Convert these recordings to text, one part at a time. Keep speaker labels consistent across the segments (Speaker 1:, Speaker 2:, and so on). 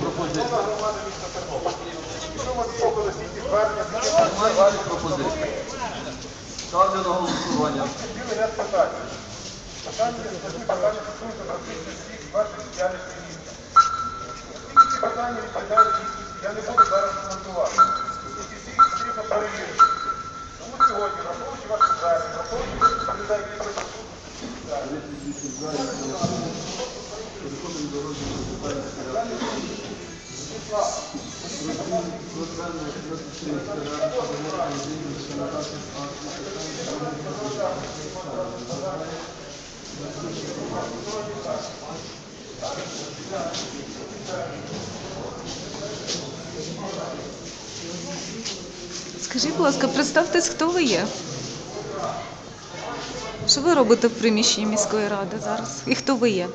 Speaker 1: Пропозиції. Можна?
Speaker 2: Немає пропозиції. Ставлю на голосування.
Speaker 3: Цілий ряд питань. Питання, питання питання я не буду зараз коментувати. Оскільки всіх потрібно перевірити. Тому сьогодні, враховуючи вашу звернення, враховуючи людей, які присутні,
Speaker 1: Скажіть, будь ласка, представтесь, хто ви є? Що ви робите в приміщенні міської ради зараз? І хто ви є?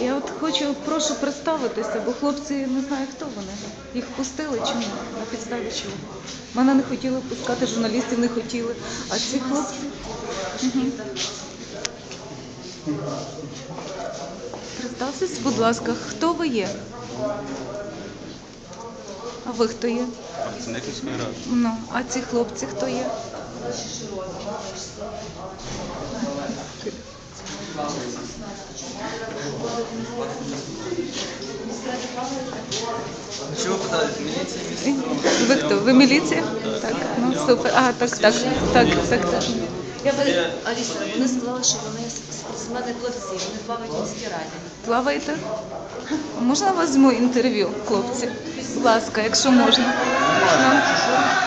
Speaker 1: Я от хочу, прошу представитися, бо хлопці не знаю, хто вони. Їх пустили чи ні? На підставі чого? Мене не хотіли пускати, журналістів не хотіли. А ці хлопці. Мгм. Представтесь, будь ласка, хто ви є? А ви хто є?
Speaker 4: Працівник міської ради.
Speaker 1: Ну, а ці хлопці хто є?
Speaker 2: Ви питаєте? Міліція міста?
Speaker 1: Ви хто? Ви міліція? Так, ну супер. А, так, так, так, так, так.
Speaker 5: Я би- Аліса, вони сказали, що вони мене платці, вони плавають в міській раді.
Speaker 1: Плаваєте? Можна вас візьму інтерв'ю, хлопці? Будь ласка, якщо можна. Ну,
Speaker 5: хлопці.